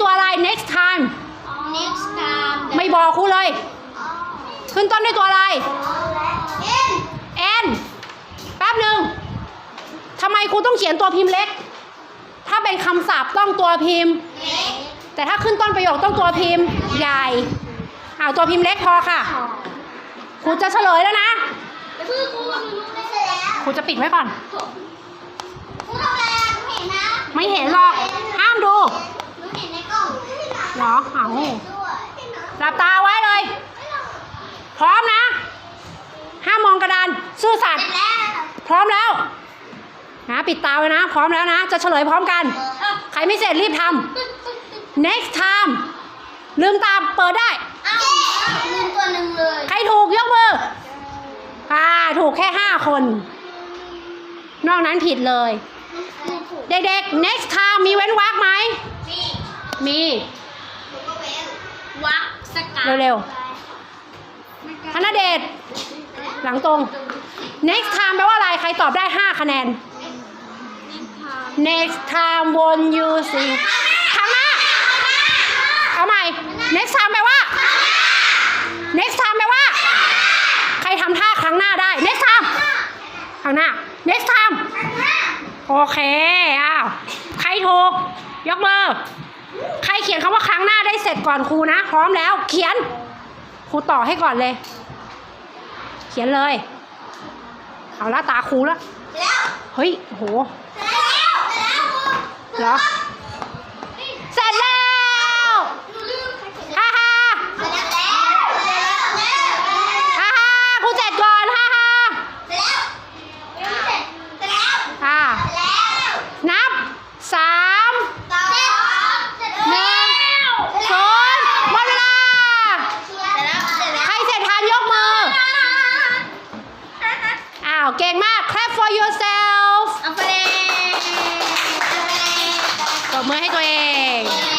ตัวอะไร next time next time ไม่บอกครูเลย ขึ้นต้นด้วยตัวอะไร N n แป๊บหนึ่งทำไมครูต้องเขียนตัวพิมพ์เล็ก ถ้าเป็นคำศัพท์ต้องตัวพิมพ์ X แต่ถ้าขึ้นต้นประโยคต้องตัวพิมพ์ใหญ่อ้าวตัวพิมพ์เล็กพอค่ะครูจะเฉลยแล้วนะคือครูหนูรู้ได้แล้วครูจะปิดไว้ก่อนครูทำอะไรอะหนูเห็นนะไม่เห็นหรอก ห้ามดู หนูเห็นในกล่อง เหรออ้าวด้วยหลับตาไว้เลย พร้อมนะ ห้ามมองกระดานซื่อสัตย์แล้วพร้อมแล้ว นะ ปิดตาไว้นะ พร้อมแล้วนะ จะเฉลยพร้อมกัน ใครไม่เสร็จรีบทำ next time ลืมตาเปิดได้อ้าวลืมตัวหนึ่งเลย ใครถูกยกมือ อ่า ถูกแค่ห้าคน นอกนั้นผิดเลย เด็กๆ next time มีเว้นวรรคไหมนี่มีหนูก็เว้น วักสกัดเร็วๆธนเดชหลังตรง next time แปลว่าอะไร ใครตอบได้ 5 คะแนน next time when you see ครั้งหน้า เอาใหม่ next time แปลว่า next time แปลว่า ใครทำท่าครั้งหน้าได้ next time ครั้งหน้า next time โอเค อ้าว ใครถูก ยกมือ ใครเขียนคำว่าครั้งหน้าได้เสร็จก่อนครูนะ พร้อมแล้ว เขียน ครูต่อให้ก่อนเลย เขียนเลย เอาละตาครูแล้วแล้วเฮ้ยโหแล้วแล้วเหรอ เก่งมาก clap for yourself อัปเดตปบมือให้ตัวเอง